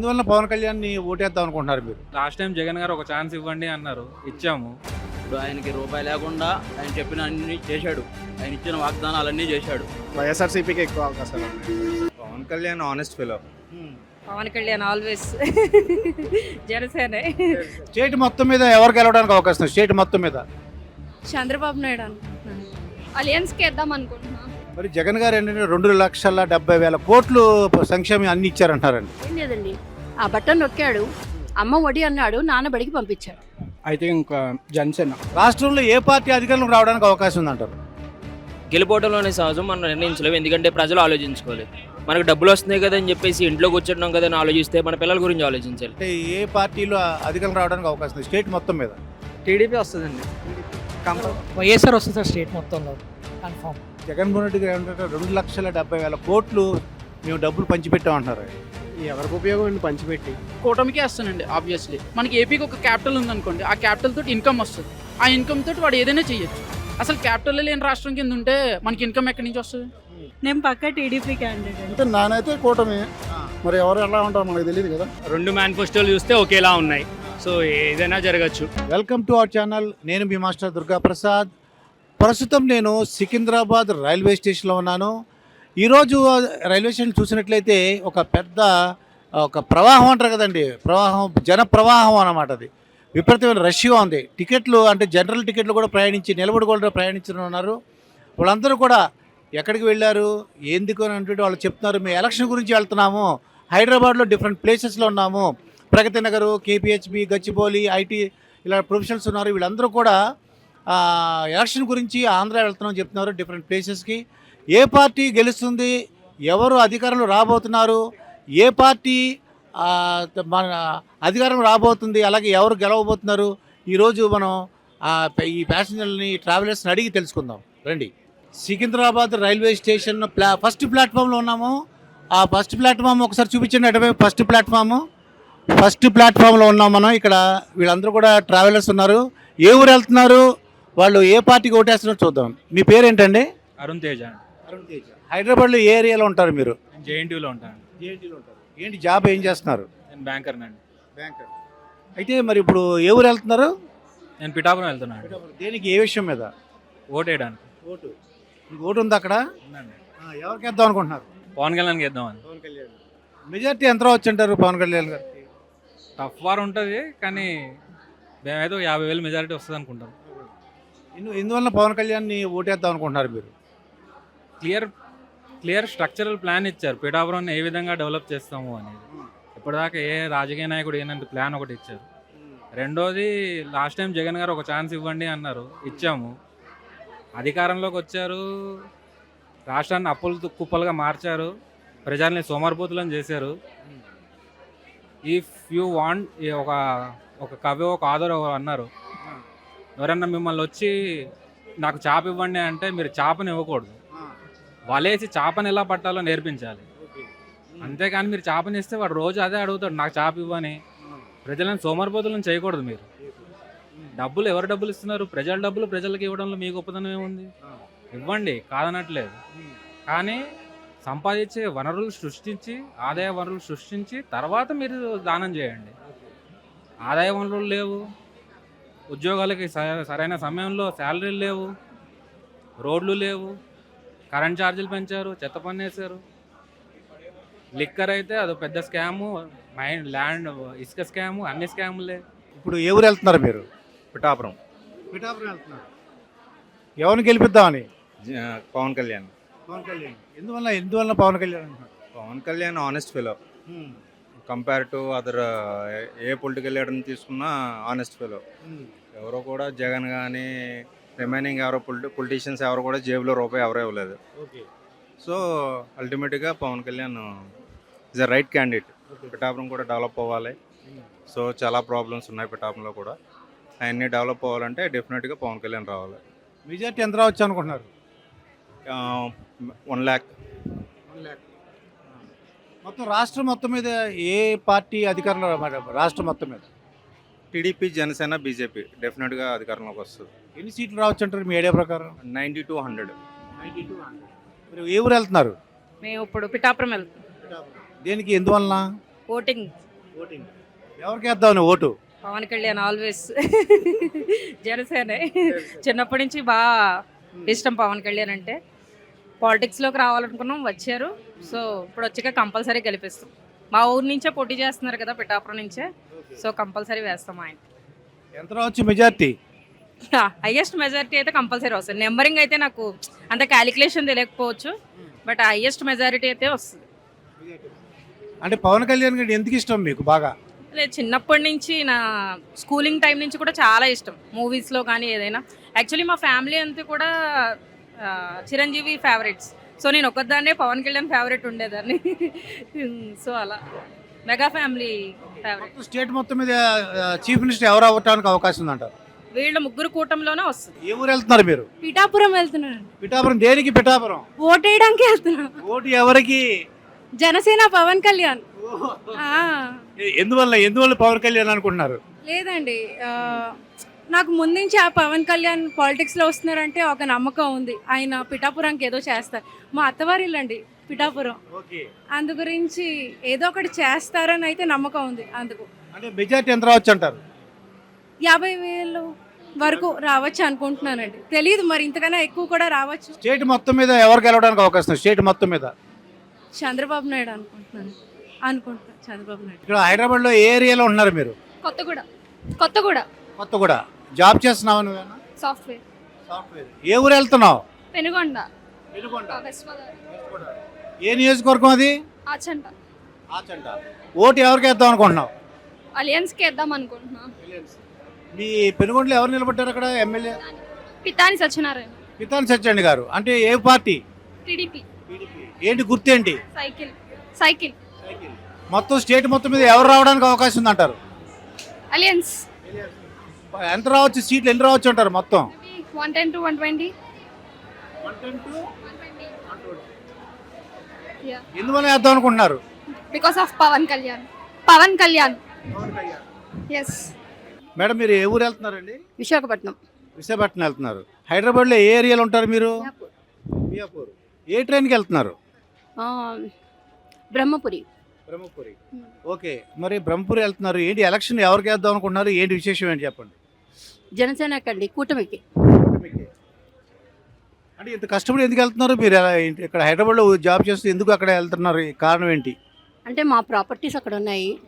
ఎందువల్ల పవన్ కళ్యాణ్ని ఓటేద్దాం అనుకుంటున్నారు మీరు? లాస్ట్ టైం జగన్ గారు ఒక ఛాన్స్ ఇవ్వండి అన్నారు. ఇచ్చాము. ఇప్పుడు ఆయనకి రూపాయి లేకుండా ఆయన చెప్పిన అన్ని చేశాడు. ఆయన ఇచ్చిన వాగ్దానాలన్నీ చేశాడు. వైఎస్ఆర్సీపీకి ఎక్కువ అవకాశాలు Pawan Kalyan honest fellow Pawan Kalyan always జనసేనే. State మొత్తం మీద ఎవరు గెలవడానికి అవకాశం? స్టేట్ మొత్తం మీద. చంద్రబాబు నాయుడు అనుకుంటున్నాను. అలియన్స్కి వేద్దాం అనుకుంటున్నాను. మరి జగన్ గారు ఏంటంటే రెండు లక్షల డెబ్బై వేల కోట్లు సంక్షేమం అన్ని ఇచ్చారంటారండి లేదండి. ఆ బటన్ నొక్కాడు. అమ్మ ఒడి అన్నాడు నాన్న బడికి పంపించాడు. అయితే ఇంకా జనసేన. రాష్ట్రంలో ఏ పార్టీ అధికారంలోకి రావడానికి అవకాశం ఉందంటారు? గెలిపోవడంలోనే సహజం మనం నిర్ణయించలేము. ఎందుకంటే ప్రజలు ఆలోచించుకోవాలి. మనకు డబ్బులు వస్తున్నాయి కదా అని చెప్పేసి ఇంట్లో కూర్చుంటున్నాం కదా అని ఆలోచిస్తే మన పిల్లల గురించి ఆలోచించాలి. అంటే ఏ పార్టీలో అధికారం రావడానికి అవకాశం ఉంది? స్టేట్ మొత్తం మీద. టీడీపీ వస్తుందండి. వైఎస్ఆర్ వస్తుంది సార్ స్టేట్ మొత్తంలో. కన్ఫామ్. జగన్మోహన్ రెడ్డి గారు ఏంటంటే రెండు లక్షల డెబ్బై వేల కోట్లు మేము డబ్బులు పంచిపెట్టామంటున్నారు. ఎవరికి ఉపయోగం అండి పంచిపెట్టి? కూటమికే వస్తానండి ఆబ్వియస్లీ మనకి ఏపీకి ఒక క్యాపిటల్ ఉందనుకోండి ఆ క్యాపిటల్ తోటి ఇన్కమ్ వస్తుంది. ఆ ఇన్కమ్ తోటి వాడు ఏదైనా చేయొచ్చు. అసలు క్యాపిటల్ లేని రాష్ట్రం కింద ఉంటే మనకి ఇన్కమ్ ఎక్కడి నుంచి వస్తుంది? నేను పక్క టీడీపీ క్యాండిడేట్ అంటే నానైతే కూటమి. మరి ఎవరు ఎలా ఉంటారో మనకు తెలియదు కదా. రెండు మేనిఫెస్టోలు చూస్తే ఒకేలా ఉన్నాయి. సో ఏదైనా జరగచ్చు. వెల్కమ్ టు అవర్ ఛానల్ నేను మీ మాస్టర్ దుర్గా ప్రసాద్ ప్రస్తుతం నేను సికింద్రాబాద్ రైల్వే స్టేషన్లో ఉన్నాను. ఈరోజు రైల్వే స్టేషన్ చూసినట్లయితే ఒక పెద్ద ఒక ప్రవాహం అంటారు కదండి. ప్రవాహం జన ప్రవాహం అన్నమాట అది. విపరీతమైన రష్గా ఉంది. టికెట్లు అంటే జనరల్ టికెట్లు కూడా ప్రయాణించి నిలబడి కూడా ప్రయాణించిన ఉన్నారు వాళ్ళందరూ కూడా ఎక్కడికి వెళ్ళారు ఎందుకు అని అంటే వాళ్ళు చెప్తున్నారు మేము ఎలక్షన్ గురించి వెళ్తున్నాము. హైదరాబాద్లో డిఫరెంట్ ప్లేసెస్లో ఉన్నాము. ప్రగతి నగరు కేపీహెచ్బి గచ్చిబౌలి ఐటీ ఇలా ప్రొఫెషనల్స్ ఉన్నారు. వీళ్ళందరూ కూడా ఎలక్షన్ గురించి ఆంధ్ర వెళ్తున్నాం చెప్తున్నారు డిఫరెంట్ ప్లేసెస్కి ఏ పార్టీ గెలుస్తుంది ఎవరు అధికారంలో రాబోతున్నారు ఏ పార్టీ మన అధికారం రాబోతుంది అలాగే ఎవరు గెలవబోతున్నారు ఈరోజు మనం ఈ ప్యాసింజర్లని ట్రావెలర్స్ని అడిగి తెలుసుకుందాం. రండి. సికింద్రాబాద్ రైల్వే స్టేషన్ ప్లా ఫస్ట్ ప్లాట్ఫామ్లో ఉన్నాము. ఆ ఫస్ట్ ప్లాట్ఫామ్ ఒకసారి చూపించండి అటువైపు ఫస్ట్ ప్లాట్ఫామ్. ఫస్ట్ ప్లాట్ఫామ్లో ఉన్నాం మనం. ఇక్కడ వీళ్ళందరూ కూడా ట్రావెలర్స్ ఉన్నారు. ఏ ఊరు వెళ్తున్నారు? వాళ్ళు ఏ పార్టీకి ఓటేస్తున్నారో చూద్దాం. మీ పేరేంటండి? అరుణ్ తేజ ఏంటండి అరుణ్ తేజ. హైదరాబాద్లో ఏ ఏరియాలో ఉంటారు మీరు? నేను జేఎన్టీయూలో ఉంటాను. ఏంటి జాబ్ ఏం చేస్తున్నారు? నేను బ్యాంకర్ నండి. బ్యాంకర్. అయితే మరి ఇప్పుడు ఏ ఊరు వెళ్తున్నారు? నేను పిఠాపురం వెళ్తున్నాను. దేనికి? ఏ విషయం మీద? ఓట్ వేయడానికి ఓటు. మీకు ఓటు ఉంది అక్కడ? ఉందండి. ఆ, ఎవరికి వేద్దాం అనుకుంటున్నారు? పవన్ కళ్యాణ్కి వేద్దామని పవన్ కళ్యాణ్. మెజార్టీ ఎంత రావచ్చు అంటారు పవన్ కళ్యాణ్ గారికి? టఫ్ వార్ ఉంటుంది కానీ మేమైతే ఒక యాభై వేలు మెజారిటీ వస్తుంది అనుకుంటాం ఎందు ఎందువల్ల పవన్ కళ్యాణ్ని ఓటేద్దాం అనుకుంటున్నారు మీరు? క్లియర్ క్లియర్ స్ట్రక్చరల్ ప్లాన్ ఇచ్చారు. పిఠాపురం ఏ విధంగా డెవలప్ చేస్తాము అనేది. ఇప్పటిదాకా ఏ రాజకీయ నాయకుడు ఏనంత ప్లాన్ ఒకటి ఇచ్చారు. రెండోది లాస్ట్ టైం జగన్ గారు ఒక ఛాన్స్ ఇవ్వండి అన్నారు. ఇచ్చాము. అధికారంలోకి వచ్చారు. రాష్ట్రాన్ని అప్పులు కుప్పలుగా మార్చారు. ప్రజల్ని సోమరిపోతులను చేశారు. ఇఫ్ యూ వాంట్ ఒక ఒక కవి ఒక ఆధార్ అన్నారు. ఎవరన్నా మిమ్మల్ని వచ్చి నాకు చాప ఇవ్వండి అంటే మీరు చేపని ఇవ్వకూడదు. వలేసి చేపని ఎలా పట్టాలో నేర్పించాలి. అంతేకాని మీరు చేపని ఇస్తే వాడు రోజు అదే అడుగుతాడు నాకు చేప ఇవ్వని. ప్రజలను సోమరిపోతులను చేయకూడదు మీరు. డబ్బులు ఎవరు డబ్బులు ఇస్తున్నారు? ప్రజల డబ్బులు ప్రజలకు ఇవ్వడంలో మీ గొప్పతనం ఏముంది? ఇవ్వండి కాదనట్లేదు. కానీ సంపాదించే వనరులు సృష్టించి ఆదాయ వనరులు సృష్టించి తర్వాత మీరు దానం చేయండి. ఆదాయ వనరులు లేవు. ఉద్యోగాలకి సరైన సమయంలో శాలరీలు లేవు. రోడ్లు లేవు. కరెంట్ ఛార్జీలు పెంచారు చెత్త పన్ను వేశారు. లిక్కర్ అయితే అది పెద్ద స్కాము మైండ్ ల్యాండ్ ఇసుక స్కాము అన్ని స్కాములే. ఇప్పుడు ఏ ఊరు వెళ్తున్నారు మీరు? పిఠాపురం. పిఠాపురం వెళ్తున్నారు. ఎవరిని గెలిపిద్దామని? పవన్ కళ్యాణ్. పవన్ కళ్యాణ్. ఎందువల్ల ఎందువల్ల పవన్ కళ్యాణ్ అంటున్నారు? Pawan Kalyan honest fellow compare to other A political లీడర్ని తీసుకున్నా ఆనెస్ట్ ఫిలో ఎవరో కూడా జగన్ కానీ రిమైనింగ్ ఎవరో పొలిటి పొలిటీషియన్స్ ఎవరు కూడా జేబులో రూపాయి ఎవరో ఇవ్వలేదు. ఓకే. సో అల్టిమేట్గా Pawan Kalyan is a right candidate Pithapuram కూడా డెవలప్ అవ్వాలి. సో చాలా ప్రాబ్లమ్స్ ఉన్నాయి పిఠాపురంలో కూడా. అవన్నీ డెవలప్ అవ్వాలంటే డెఫినెట్గా పవన్ కళ్యాణ్ రావాలి. మెజార్టీ ఎంత రావచ్చు అనుకుంటున్నారు? వన్ ల్యాక్ మొత్తం రాష్ట్రం మొత్తం మీద ఏ పార్టీ అధికారంలో రాష్ట్రం మొత్తం మీద? టీడీపీ జనసేన బీజేపీ డెఫినెట్గా అధికారంలోకి వస్తుంది. ఎన్ని సీట్లు రావచ్చు అంటారు మీ ఐడియా ప్రకారం? Ninety to hundred. మీరు ఏ ఊరు వెళ్తున్నారు? మేము ఇప్పుడు పిఠాపురం వెళ్తాం. దేనికి ఎందువలన? ఓటింగ్. ఎవరికి వేద్దామని ఓటు? పవన్ కళ్యాణ్ ఆల్వేస్. జనసేన. చిన్నప్పటి నుంచి బాగా ఇష్టం పవన్ కళ్యాణ్ అంటే. పాలిటిక్స్లోకి రావాలనుకున్నాం వచ్చారు. సో ఇప్పుడు వచ్చాక కంపల్సరీ గెలిపిస్తాం. మా ఊరు నుంచే పోటీ చేస్తున్నారు కదా పిఠాపురం నుంచే. సో కంపల్సరీ వేస్తాం ఆయన. ఎంత రావచ్చు మెజార్టీ? హైయెస్ట్ మెజారిటీ అయితే కంపల్సరీ వస్తుంది. నెంబరింగ్ అయితే నాకు అంత క్యాలిక్యులేషన్ తెలియకపోవచ్చు బట్ హైయెస్ట్ మెజారిటీ అయితే వస్తుంది. అంటే పవన్ కళ్యాణ్ గారు ఎందుకు ఇష్టం మీకు బాగా? లేదు చిన్నప్పటి నుంచి నా స్కూలింగ్ టైం నుంచి కూడా చాలా ఇష్టం. మూవీస్లో కానీ ఏదైనా. యాక్చువల్లీ మా ఫ్యామిలీ అంతా కూడా చిరంజీవి ఫేవరెట్స్ సో నేను ఒక్కదాన్నే పవన్ కళ్యాణ్ ఫేవరెట్ ఉండేదాన్ని. సో అలా. మెగా ఫ్యామిలీ ఫేవరెట్ స్టేట్ మొత్తం మీద చీఫ్ మినిస్టర్ ఎవరు అవ్వటానికి అవకాశం ఉందంటారు? వీళ్ళ ముగ్గురు కూటమిలోనే వస్తుంది. ఏ ఊరు వెళ్తున్నారు మీరు? పిఠాపురం వెళ్తున్నాను పిఠాపురం దేనికి పిఠాపురం? ఓటేయడానికి వెళ్తున్నాను ఓటు ఎవరికి? జనసేన పవన్ కళ్యాణ్. ఆ, ఎందువల్ల ఎందువల్ల పవన్ కళ్యాణ్ అనుకుంటున్నారు? లేదండి ఆ, నాకు ముందు నుంచి ఆ పవన్ కళ్యాణ్ పాలిటిక్స్లో వస్తున్నారంటే ఒక నమ్మకం ఉంది. ఆయన పిఠాపురంకి ఏదో చేస్తారు. మా అత్తవారిల్లండి పిఠాపురం. ఓకే. అందు గురించి ఏదో ఒకటి చేస్తారని అయితే నమ్మకం ఉంది అందుకు. అంటే మెజార్టీ ఎంత రావచ్చు అంటారు? యాభై వేలు వరకు రావచ్చు అనుకుంటున్నానండి. తెలియదు మరి ఇంతకన్నా ఎక్కువ కూడా రావచ్చు. స్టేట్ మొత్తం మీద ఎవరు గెలవడానికి అవకాశం ఉంది? స్టేట్ మొత్తం మీద. చంద్రబాబు నాయుడు అనుకుంటున్నాను. అనుకుంటున్నాను చంద్రబాబు నాయుడు. ఇక్కడ హైదరాబాద్లో ఏ ఏరియాలో ఉన్నారు మీరు? కొత్తగూడ. కొత్తగూడ. కొత్తగూడ. జాబ్ చేస్తున్నావు నువ్వేనా సాఫ్ట్వేర్. సాఫ్ట్వేర్. ఏ ఊరు వెళ్తున్నావు? పెనుగొండ. వెస్ట్ గోదావరి. ఏ నియోజకవర్గం అది? ఆచంట. ఆచంట. ఓటు ఎవరికి వేద్దాం అనుకుంటున్నావు? అలియన్స్కి వేద్దాం అనుకుంటున్నా. మీ పెనుగొండలో ఎవరు నిలబడ్డారు అక్కడ ఎమ్మెల్యే? పితాని సత్యనారాయణ. పితాన్ సత్యండి గారు. అంటే ఏ పార్టీ? టీడీపీ. ఏంటి గుర్తేంటి సైకిల్. సైకిల్. మొత్తం స్టేట్ మొత్తం మీద ఎవరు రావడానికి అవకాశం ఉందంటారు? అలియన్స్. ఎంత రావచ్చు? సీట్లు ఎన్ని రావచ్చు అంటారు మొత్తం? One ten to one twenty. ఎందువల్ల వేద్దాం అనుకుంటున్నారు? Because of Pawan Kalyan. Pawan Kalyan. Yes madam మీరు ఏ ఊరు వెళ్తున్నారండి? విశాఖపట్నం. విశాఖపట్నం వెళ్తున్నారు. హైదరాబాద్లో ఏ ఏరియాలో ఉంటారు మీరు? మియాపూర్. ఏ ట్రైన్కి వెళ్తున్నారు? బ్రహ్మపురి. బ్రహ్మపురి. ఓకే మరి బ్రహ్మపురి వెళ్తున్నారు. ఏంటి ఎలక్షన్ ఎవరికి వేద్దాం అనుకుంటున్నారు? ఏంటి విశేషం ఏంటి చెప్పండి. జనసేనకండి కూటమికి. అంటే ఇంత కష్టపడి ఎందుకు వెళ్తున్నారు? మీరు ఎలా ఏంటి- ఇక్కడ హైదరాబాద్లో జాబ్ చేస్తూ ఎందుకు అక్కడ వెళ్తున్నారు? ఈ కారణం ఏంటి? అంటే మా ప్రాపర్టీస్ అక్కడ ఉన్నాయి.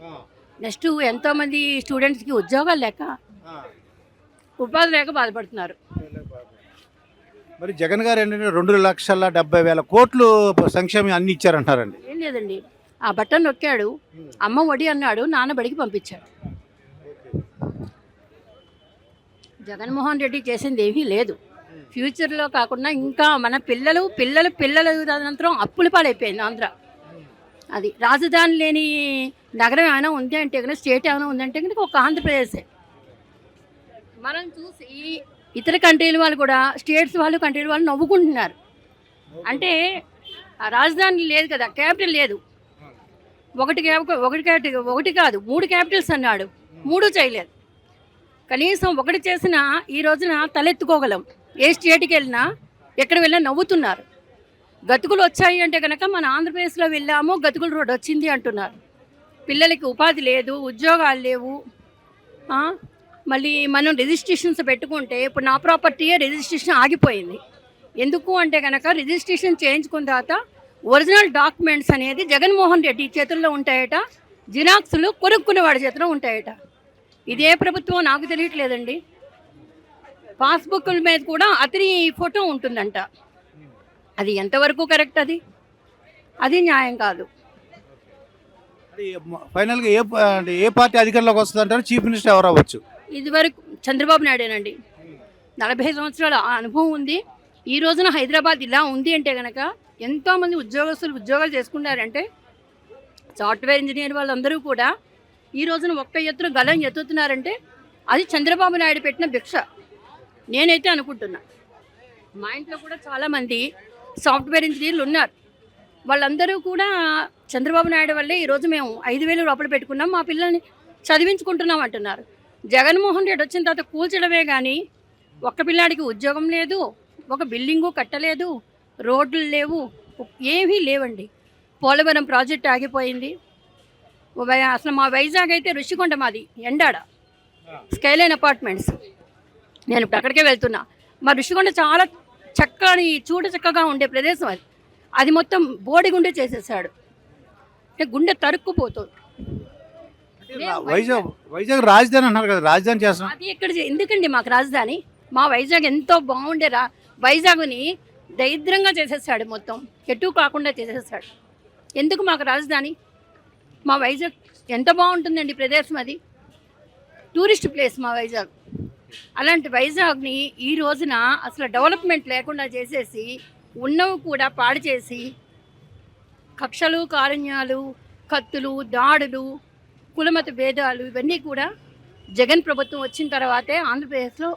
నెక్స్ట్ ఎంతోమంది స్టూడెంట్స్కి ఉద్యోగాలు లేక ఉపాధి లేక బాధపడుతున్నారు. మరి జగన్ గారు ఏంటంటే రెండు లక్షల డెబ్బై వేల కోట్లు సంక్షేమం అన్ని ఇచ్చారంటారండి ఏం లేదండి. ఆ బటన్ నొక్కాడు. అమ్మ ఒడి అన్నాడు. నాన్న బడికి పంపించాడు. జగన్మోహన్ రెడ్డి చేసింది ఏమీ లేదు. ఫ్యూచర్లో కాకుండా ఇంకా మన పిల్లలు పిల్లలు పిల్లల అనంతరం అప్పుల పాలైపోయింది ఆంధ్ర. అది రాజధాని లేని నగరం ఏమైనా ఉంది అంటే కనుక స్టేట్ ఏమైనా ఉందంటే కనుక ఒక ఆంధ్రప్రదేశే. మనం చూసి ఇతర కంట్రీల వాళ్ళు కూడా స్టేట్స్ వాళ్ళు కంట్రీల వాళ్ళు నవ్వుకుంటున్నారు. అంటే ఆ రాజధాని లేదు కదా క్యాపిటల్ లేదు. ఒకటి ఒకటి క్యాపిటల్ ఒకటి కాదు మూడు క్యాపిటల్స్ అన్నాడు. మూడు చేయలేదు. కనీసం ఒకటి చేసినా ఈ రోజున తలెత్తుకోగలం. ఏ స్టేట్కి వెళ్ళినా ఎక్కడ వెళ్ళినా నవ్వుతున్నారు. గతుకులు వచ్చాయి అంటే కనుక మన ఆంధ్రప్రదేశ్లో వెళ్ళాము గతుకుల రోడ్ వచ్చింది అంటున్నారు. పిల్లలకి ఉపాధి లేదు ఉద్యోగాలు లేవు మళ్ళీ మనం రిజిస్ట్రేషన్స్ పెట్టుకుంటే ఇప్పుడు నా ప్రాపర్టీయే రిజిస్ట్రేషన్ ఆగిపోయింది. ఎందుకు అంటే కనుక రిజిస్ట్రేషన్ చేయించుకున్న తర్వాత ఒరిజినల్ డాక్యుమెంట్స్ అనేది జగన్మోహన్ రెడ్డి చేతుల్లో ఉంటాయట జిరాక్స్లు కొనుక్కునే వాడి చేతిలో ఉంటాయట. ఇదే ప్రభుత్వం నాకు తెలియట్లేదండి. పాస్బుక్ల మీద కూడా అతని ఫోటో ఉంటుందంట. అది ఎంతవరకు కరెక్ట్ అది? అది న్యాయం కాదు. ఫైనల్గా ఏ అంటే ఏ పార్టీ అధికారంలోకి వస్తుంది అంటారు? చీఫ్ మినిస్టర్ ఎవరు అవ్వచ్చు? ఇదివరకు చంద్రబాబు నాయుడేనండి. నలభై సంవత్సరాల అనుభవం ఉంది. ఈ రోజున హైదరాబాద్ ఇలా ఉంది అంటే కనుక ఎంతోమంది ఉద్యోగస్తులు ఉద్యోగాలు చేసుకున్నారంటే సాఫ్ట్వేర్ ఇంజనీర్ వాళ్ళందరూ కూడా ఈ రోజున ఒక్క ఎత్తున గలం ఎత్తుతున్నారంటే అది చంద్రబాబు నాయుడు పెట్టిన భిక్ష. నేనైతే అనుకుంటున్నా. మా ఇంట్లో కూడా చాలామంది సాఫ్ట్వేర్ ఇంజనీర్లు ఉన్నారు. వాళ్ళందరూ కూడా చంద్రబాబు నాయుడు వల్లే ఈరోజు మేము ఐదు వేలు రూపాయలు పెట్టుకున్నాం. మా పిల్లల్ని చదివించుకుంటున్నాం అంటున్నారు. జగన్మోహన్ రెడ్డి వచ్చిన తర్వాత కూల్చడమే కానీ ఒక్క పిల్లాడికి ఉద్యోగం లేదు ఒక బిల్డింగు కట్టలేదు రోడ్లు లేవు ఏమీ లేవండి. పోలవరం ప్రాజెక్ట్ ఆగిపోయింది. అసలు మా వైజాగ్ అయితే ఋషికొండ మాది ఎండాడ. Skyline apartments. నేను ఇప్పుడు అక్కడికే వెళ్తున్నా. మా ఋషికొండ చాలా చక్కని చూడ చక్కగా ఉండే ప్రదేశం అది. అది మొత్తం బోడిగుండే చేసేసాడు. అంటే గుండె తరుక్కుపోతుంది. వైజాగ్ వైజాగ్ రాజధాని అన్నారు కదా రాజధాని చేస్తున్నాం. అది ఎక్కడ ఎందుకండి మాకు రాజధాని? మా వైజాగ్ ఎంతో బాగుండే రా వైజాగ్ని దరిద్రంగా చేసేసాడు మొత్తం. ఎటు కాకుండా చేసేసాడు. ఎందుకు మాకు రాజధాని? మా వైజాగ్ ఎంత బాగుంటుందండి ప్రదేశం అది? టూరిస్ట్ ప్లేస్ మా వైజాగ్. అలాంటి వైజాగ్ని ఈ రోజున అసలు డెవలప్మెంట్ లేకుండా చేసేసి ఉన్నవి కూడా పాడు చేసి కక్షలు కారుణ్యాలు కత్తులు దాడులు కులమత భేదాలు ఇవన్నీ కూడా జగన్ ప్రభుత్వం వచ్చిన తర్వాతే ఆంధ్రప్రదేశ్లో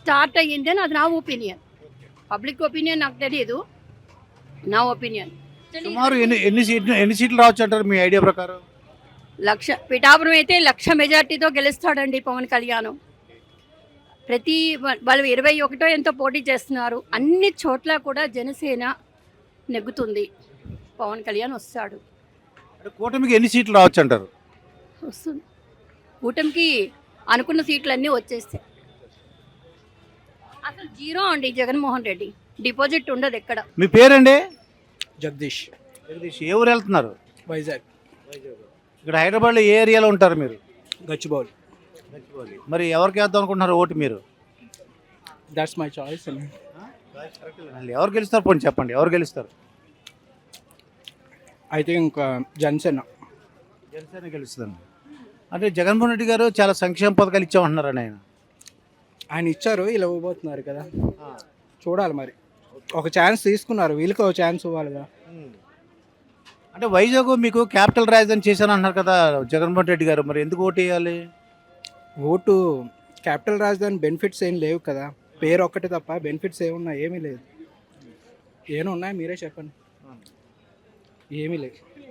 స్టార్ట్ అయ్యింది అని అది నా ఒపీనియన్. పబ్లిక్ ఒపీనియన్ నాకు తెలియదు నా ఒపీనియన్. సుమారు ఎన్ని ఎన్ని సీట్లు ఎన్ని సీట్లు రావచ్చు అంటారు మీ ఐడియా ప్రకారం? లక్ష పిఠాపురం అయితే లక్ష మెజార్టీతో గెలుస్తాడండి పవన్ కళ్యాణ్. ప్రతి వాళ్ళు ఇరవై ఒకటో ఎంతో పోటీ చేస్తున్నారు. అన్ని చోట్ల కూడా జనసేన నెగ్గుతుంది. పవన్ కళ్యాణ్ వస్తాడు. కూటమికి ఎన్ని సీట్లు రావచ్చు అంటారు? వస్తుంది. కూటమికి అనుకున్న సీట్లన్నీ వచ్చేస్తాయి. అసలు జీరో అండి జగన్మోహన్ రెడ్డి. డిపాజిట్ ఉండదు ఎక్కడ. మీ పేరండి? జగదీష్. జగదీష్. ఏ ఊరు వెళ్తున్నారు? వైజాగ్. ఇక్కడ హైదరాబాద్లో ఏ ఏరియాలో ఉంటారు మీరు? గచ్చిబౌలి. మరి ఎవరికి వేద్దాం అనుకుంటున్నారు ఓటు మీరు? దట్స్ మై చాయిస్ ఎవరు గెలుస్తారు? పోనీ చెప్పండి. ఎవరు గెలుస్తారు? అయితే ఇంకా జనసేన జనసేన గెలుస్తుంది అంటే జగన్మోహన్ రెడ్డి గారు చాలా సంక్షేమ పథకాలు ఇచ్చామంటున్నారని ఆయన. ఆయన ఇచ్చారు ఇలా ఇవ్వబోతున్నారు కదా. చూడాలి మరి. ఒక ఛాన్స్ తీసుకున్నారు. వీళ్ళకి ఒక ఛాన్స్ ఇవ్వాలిగా అంటే వైజాగ్ మీకు క్యాపిటల్ రాజధాని చేశాను అంటున్నారు కదా జగన్మోహన్ రెడ్డి గారు. మరి ఎందుకు ఓటు వేయాలి? ఓటు క్యాపిటల్ రాజధాని బెనిఫిట్స్ ఏం లేవు కదా. పేరు ఒక్కటే తప్ప బెనిఫిట్స్ ఏమున్నాయి ఏమీ లేదు. ఏమి ఉన్నాయి? మీరే చెప్పండి. ఏమీ లేదు.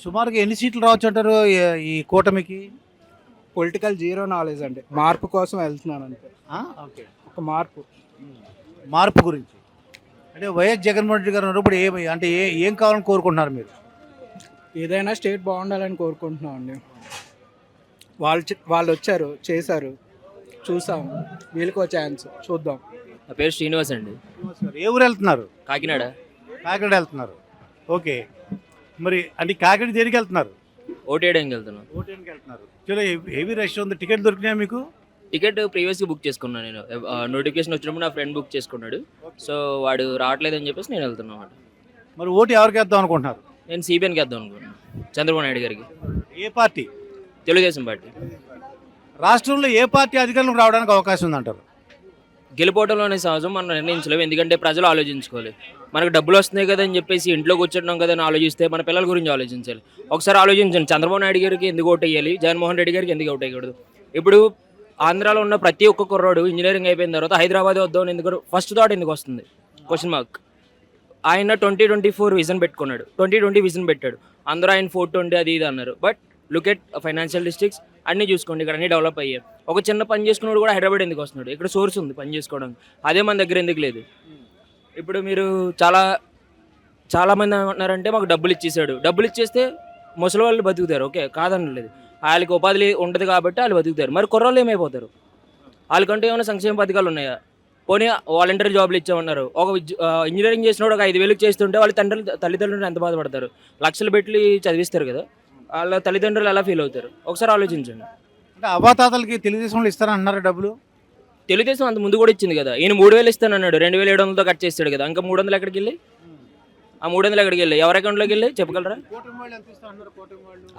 సుమారుగా ఎన్ని సీట్లు రావచ్చు అంటారు ఈ- కూటమికి? పొలిటికల్ జీరో నాలెడ్జ్ అంటే మార్పు కోసం వెళ్తున్నాను అంతే. ఓకే. ఒక మార్పు. మార్పు గురించి. అంటే వైఎస్ జగన్మోహన్ రెడ్డి గారు ఉన్నప్పుడు ఏమి అంటే ఏ ఏం కావాలని కోరుకుంటున్నారు మీరు? ఏదైనా స్టేట్ బాగుండాలని కోరుకుంటున్నాం అండి. వాళ్ళు వాళ్ళు వచ్చారు చేశారు. చూసాం. వీళ్ళకి ఛాన్స్ చూద్దాం. నా పేరు శ్రీనివాస్ అండి. ఏ ఊరు వెళ్తున్నారు? కాకినాడ. కాకినాడ వెళ్తున్నారు. ఓకే. మరి అంటే కాకినాడ దేనికి వెళ్తున్నారు? ఓటు వేయడానికి వెళ్తున్నాను ఓటీఎన్కి వెళ్తున్నారు చలో హెవీ రష్ ఉంది? టికెట్ దొరికినాయా మీకు? టికెట్ ప్రీవియస్గా బుక్ చేసుకున్నాను నేను. నోటిఫికేషన్ వచ్చినప్పుడు నా ఫ్రెండ్ బుక్ చేసుకున్నాడు. సో వాడు రావట్లేదని చెప్పేసి నేను వెళ్తున్నాను మరి ఓటు ఎవరికి వేద్దాం అనుకుంటున్నారు? నేను సిబిఎన్కి వేద్దాం అనుకున్నాను చంద్రబాబు నాయుడు గారికి. ఏ పార్టీ? తెలుగుదేశం పార్టీ. రాష్ట్రంలో ఏ పార్టీ అధికారంలోకి రావడానికి అవకాశం ఉందంటారు? గెలిపోవడంలోనే సహజం మనం నిర్ణయించలేము. ఎందుకంటే ప్రజలు ఆలోచించుకోవాలి. మనకు డబ్బులు వస్తున్నాయి కదా అని చెప్పేసి ఇంట్లో కూర్చుంటాం కదా అని ఆలోచిస్తే మన పిల్లల గురించి ఆలోచించాలి. ఒకసారి ఆలోచించండి. చంద్రబాబు నాయుడు గారికి ఎందుకు ఓటు వేయాలి? జగన్మోహన్ రెడ్డి గారికి ఎందుకు ఓటు వేయకూడదు? ఇప్పుడు ఆంధ్రాలో ఉన్న ప్రతి ఒక్క కుర్రాడు ఇంజనీరింగ్ అయిపోయిన తర్వాత హైదరాబాద్ వద్దామని ఎందుకు ఫస్ట్ థాట్ ఎందుకు వస్తుంది? క్వశ్చన్ మార్క్ ఆయన ట్వంటీ ట్వంటీ ఫోర్ విజన్ పెట్టుకున్నాడు. ట్వంటీ ట్వంటీ విజన్ పెట్టాడు. అందరూ ఆయన ఫోర్ ట్వంటీ అది ఇది అన్నారు. But look at financial districts అన్నీ చూసుకోండి ఇక్కడ అన్ని డెవలప్ అయ్యాయి. ఒక చిన్న పని చేసుకున్నాడు కూడా హైదరాబాద్ ఎందుకు వస్తున్నాడు? ఇక్కడ సోర్స్ ఉంది పని చేసుకోవడానికి అదే మన దగ్గర ఎందుకు లేదు? ఇప్పుడు మీరు చాలా చాలామంది ఏమంటున్నారంటే మాకు డబ్బులు ఇచ్చేసాడు. డబ్బులు ఇచ్చేస్తే ముసలి వాళ్ళు బతుకుతారు. ఓకే కాదనలేదు. వాళ్ళకి ఉపాధి ఉండదు కాబట్టి వాళ్ళు బతుకుతారు. మరి కుర్రోళ్ళు ఏమైపోతారు? వాళ్ళకంటే ఏమైనా సంక్షేమ పథకాలు ఉన్నాయా? పోనీ వాలంటీర్ జాబ్లు ఇచ్చామన్నారు. ఒక ఇంజనీరింగ్ చేసినోడు ఒక ఐదు వేలకు చేస్తుంటే వాళ్ళ తండ్రులు తల్లిదండ్రులు ఎంత బాధపడతారు? లక్షలు పెట్టి చదివిస్తారు కదా. వాళ్ళ తల్లిదండ్రులు ఎలా ఫీల్ అవుతారు? ఒకసారి ఆలోచించండి. అంటే అవ్వాతాతలకి తెలుగుదేశంలో ఇస్తారంటున్నారు డబ్బులు? తెలుగుదేశం అంత ముందు కూడా ఇచ్చింది కదా. ఈయన మూడు వేలు ఇస్తానన్నాడు. రెండు వేల ఏడు వందలతో కట్ చేస్తాడు కదా. ఇంకా మూడు వందలు ఎక్కడికి వెళ్ళి? ఆ మూడు వందలు ఎక్కడికి వెళ్ళి? ఎవరి అకౌంట్లోకి వెళ్ళి? చెప్పగలరా?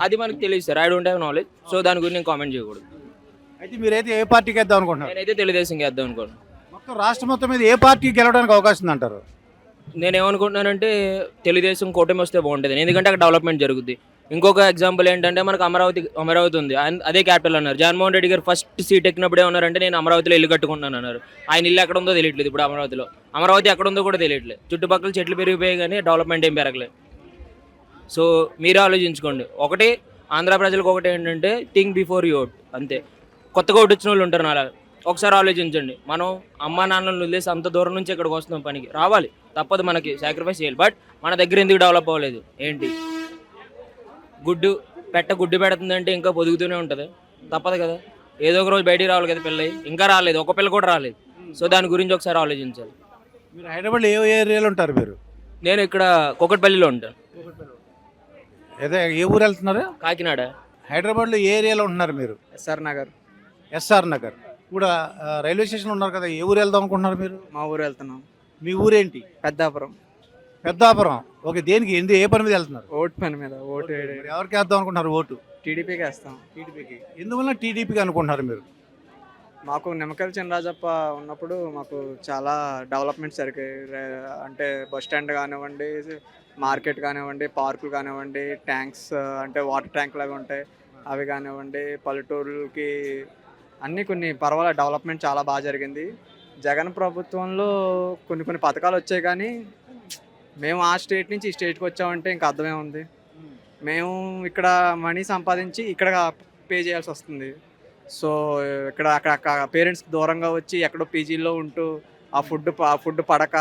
అది మనకు తెలియదు sir. I don't have knowledge so దాని గురించి నేను కామెంట్ చేయకూడదు. అయితే మీరైతే ఏ పార్టీకి వేద్దాం అనుకుంటున్నారు? నేనైతే తెలుగుదేశం వేద్దాం అనుకోను మొత్తం రాష్ట్రం మొత్తం మీద ఏ పార్టీకి గెలవడానికి అవకాశం ఉందంటారు నేను ఏమనుకుంటున్నానంటే తెలుగుదేశం కూటమి వస్తే బాగుంటుంది. ఎందుకంటే అక్కడ డెవలప్మెంట్ జరుగుద్ది. ఇంకొక ఎగ్జాంపుల్ ఏంటంటే మనకు అమరావతి అమరావతి ఉంది. అదే క్యాపిటల్ అన్నారు. జగన్మోహన్ రెడ్డి గారు ఫస్ట్ సీట్ ఎక్కినప్పుడు ఉన్నారంటే నేను అమరావతిలో ఇల్లు కట్టుకున్నాను అన్నారు. ఆయన ఇల్లు ఎక్కడ ఉందో తెలియట్లేదు ఇప్పుడు అమరావతిలో. అమరావతి ఎక్కడ ఉందో కూడా తెలియట్లేదు. చుట్టుపక్కల చెట్లు పెరిగిపోయాయి కానీ డెవలప్మెంట్ ఏం పెరగలేదు. సో మీరు ఆలోచించుకోండి. ఒకటి ఆంధ్ర ప్రజలకు ఒకటి ఏంటంటే థింక్ బిఫోర్ యూ ఓట్ అంతే. కొత్తగా ఓటు వచ్చిన వాళ్ళు ఉంటారు అలా ఒకసారి ఆలోచించండి. మనం అమ్మా నాన్నలను వదిలేసి అంత దూరం నుంచి ఇక్కడికి వస్తున్నాం పనికి. రావాలి. తప్పదు మనకి. సాక్రిఫైస్ చేయాలి. బట్ మన దగ్గర ఎందుకు డెవలప్ అవ్వలేదు? ఏంటి? గుడ్ పెట్ట గుడ్డి పెడుతుందంటే ఇంకా పొదుగుతూనే ఉంటుంది. తప్పదు కదా. ఏదో ఒక రోజు బయటికి రావాలి కదా పిల్ల ఇంకా రాలేదు. ఒక పిల్ల కూడా రాలేదు. సో దాని గురించి ఒకసారి ఆలోచించాలి. మీరు హైదరాబాద్లో ఏ ఏరియాలో ఉంటారు మీరు? నేను ఇక్కడ కుకట్పల్లిలో ఉంటాను ఏదో ఏ ఊరు వెళ్తున్నారు? కాకినాడ. హైదరాబాద్లో ఏ ఏరియాలో ఉంటున్నారు మీరు? ఎస్ఆర్ నగర్. ఎస్ఆర్ నగర్. ఇప్పుడు ఆ, రైల్వే స్టేషన్లో ఉన్నారు కదా. ఏ ఊరు వెళ్దాం అనుకుంటున్నారు మీరు? మా ఊరు వెళ్తున్నాం. మీ ఊరేంటి? పెద్దాపురం. పెద్దాపురం. ఓకే దేనికి? ఎందు ఏ పని మీద వెళ్తున్నారు? ఓటు పని మీద ఓటు మరి ఎవరికి వేద్దాం అనుకుంటున్నారు ఓటు? టీడీపీకి వేస్తాం. టీడీపీకి. ఎందువల్ల టీడీపీకి అనుకుంటున్నారు మీరు? మాకు నిమ్మకల్ చినరాజప్ప ఉన్నప్పుడు మాకు చాలా డెవలప్మెంట్స్ జరిగాయి. అంటే బస్ స్టాండ్ కానివ్వండి మార్కెట్ కానివ్వండి పార్కులు కానివ్వండి ట్యాంక్స్ అంటే వాటర్ ట్యాంకులు అవి ఉంటాయి. అవి కానివ్వండి పల్లెటూరులకి అన్నీ కొన్ని పర్వాలేదు. డెవలప్మెంట్ చాలా బాగా జరిగింది. జగన్ ప్రభుత్వంలో కొన్ని కొన్ని పథకాలు వచ్చాయి కానీ మేము ఆ స్టేట్ నుంచి ఈ స్టేట్కి వచ్చామంటే ఇంకా అర్థమే ఉంది. మేము ఇక్కడ మనీ సంపాదించి ఇక్కడ పే చేయాల్సి వస్తుంది. సో ఇక్కడ అక్కడ పేరెంట్స్కి దూరంగా వచ్చి ఎక్కడో పీజీలో ఉంటూ ఆ ఫుడ్ ఆ ఫుడ్ పడక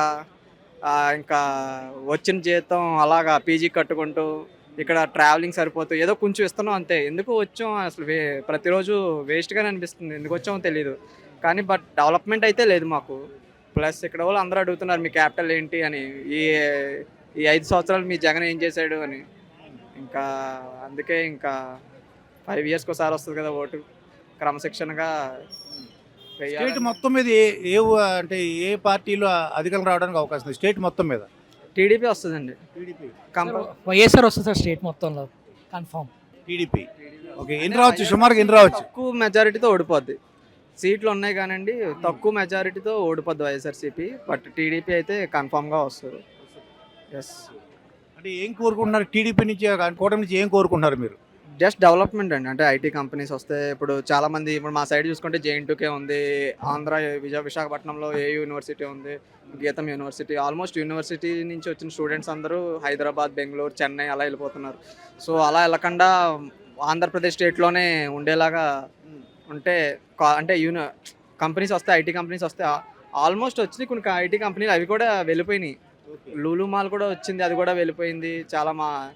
ఇంకా వచ్చిన జీతం అలాగా పీజీ కట్టుకుంటూ ఇక్కడ ట్రావెలింగ్ సరిపోతూ ఏదో కొంచెం ఇస్తున్నాం అంతే. ఎందుకు వచ్చాం అసలు వే ప్రతిరోజు వేస్ట్గానే అనిపిస్తుంది. ఎందుకు వచ్చామో తెలియదు కానీ బట్ డెవలప్మెంట్ అయితే లేదు మాకు. ప్లస్ ఇక్కడ వాళ్ళు అందరూ అడుగుతున్నారు మీ క్యాపిటల్ ఏంటి? అని. ఈ ఈ ఐదు సంవత్సరాలు మీ జగన్ ఏం చేశాడు అని. ఇంకా అందుకే ఇంకా ఫైవ్ ఇయర్స్కి ఒకసారి వస్తుంది కదా ఓటు. క్రమశిక్షణగా స్టేట్. మొత్తం మీద ఏ ఏ అంటే ఏ పార్టీలో అధికారం రావడానికి అవకాశం ఉంది? స్టేట్ మొత్తం మీద? టీడీపీ వస్తుందండి. టీడీపీ. వైఎస్ఆర్ వస్తుంది సార్ స్టేట్ మొత్తంలో. కన్ఫామ్. టీడీపీ. ఓకే ఎన్ని రావచ్చు? సుమారుగా ఎన్ని రావచ్చు? తక్కువ మెజారిటీతో ఓడిపోద్ది. సీట్లు ఉన్నాయి కానండి తక్కువ మెజారిటీతో ఓడిపోద్ది వైఎస్ఆర్సీపీ బట్ టీడీపీ అయితే కన్ఫామ్గా వస్తుంది. ఎస్ అంటే ఏం కోరుకుంటున్నారు? టీడీపీ నుంచి కూటమి నుంచి ఏం కోరుకుంటున్నారు మీరు? జస్ట్ డెవలప్మెంట్ అండి. అంటే ఐటీ కంపెనీస్ వస్తే ఇప్పుడు చాలా మంది ఇప్పుడు మా సైడ్ చూసుకుంటే జేఎన్టూకే ఉంది ఆంధ్ర విజయ విశాఖపట్నంలో ఏ యూనివర్సిటీ ఉంది గీతం యూనివర్సిటీ ఆల్మోస్ట్ యూనివర్సిటీ నుంచి వచ్చిన స్టూడెంట్స్ అందరూ హైదరాబాద్ బెంగళూరు చెన్నై అలా వెళ్ళిపోతున్నారు. సో అలా వెళ్ళకుండా ఆంధ్రప్రదేశ్ స్టేట్లోనే ఉండేలాగా ఉంటే కా- అంటే యూని కంపెనీస్ వస్తే ఐటీ కంపెనీస్ వస్తే ఆల్మోస్ట్ వచ్చినాయి కొన్ని ఐటీ కంపెనీలు అవి కూడా వెళ్ళిపోయినాయి. లూలు మాల్ కూడా వచ్చింది అది కూడా వెళ్ళిపోయింది. చాలా మా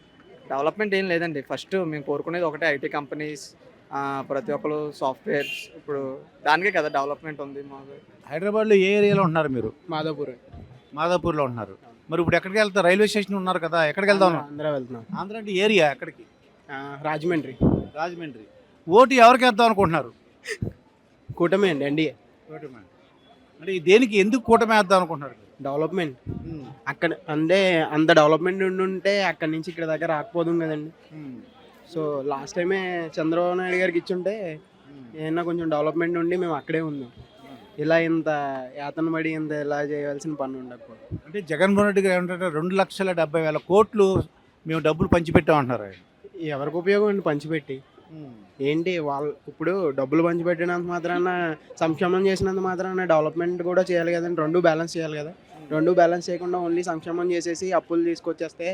డెవలప్మెంట్ ఏం లేదండి. ఫస్ట్ మేము కోరుకునేది ఒకటే ఐటీ కంపెనీస్ ప్రతి ఒక్కరు సాఫ్ట్వేర్స్ ఇప్పుడు దానికే కదా డెవలప్మెంట్ ఉంది మాకు హైదరాబాద్లో ఏ ఏరియాలో ఉంటున్నారు మీరు? మాదాపూర్. మాదాపూర్లో ఉంటున్నారు. మరి ఇప్పుడు ఎక్కడికి వెళ్తారు? రైల్వే స్టేషన్ ఉన్నారు కదా ఎక్కడికి వెళ్దాం ఆంధ్ర వెళ్తున్నాం. ఆంధ్ర అంటే ఏరియా ఎక్కడికి? రాజమండ్రి. రాజమండ్రి. ఓటు ఎవరికి వేద్దాం అనుకుంటున్నారు? కూటమి అండి ఎన్డీఏ. అంటే ఈ దేనికి ఎందుకు కూటమి వేద్దాం అనుకుంటున్నారు? డెవలప్మెంట్. అక్కడ అంటే అంత డెవలప్మెంట్ ఉండి ఉంటే అక్కడి నుంచి ఇక్కడ దగ్గర రాకపోదు కదండి. సో లాస్ట్ టైమే చంద్రబాబు నాయుడు గారికి ఇచ్చుంటే ఏమన్నా కొంచెం డెవలప్మెంట్ ఉండి మేము అక్కడే ఉన్నాం ఇలా ఇంత యాతన పడి ఇంత ఇలా చేయవలసిన పని ఉండకపోతే అంటే జగన్మోహన్ రెడ్డి గారు ఏమంటారు రెండు లక్షల డెబ్బై వేల కోట్లు మేము డబ్బులు పంచిపెట్టామంటున్నారు. ఎవరికి ఉపయోగం అండి పంచిపెట్టి? ఏంటి వాళ్ళు ఇప్పుడు డబ్బులు పంచిపెట్టినంత మాత్రాన సంక్షేమం చేసినంత మాత్రాన డెవలప్మెంట్ కూడా చేయాలి కదండి. రెండు బ్యాలెన్స్ చేయాలి కదా. రెండు బ్యాలెన్స్ చేయకుండా ఓన్లీ సంక్షేమం చేసేసి అప్పులు తీసుకొచ్చేస్తే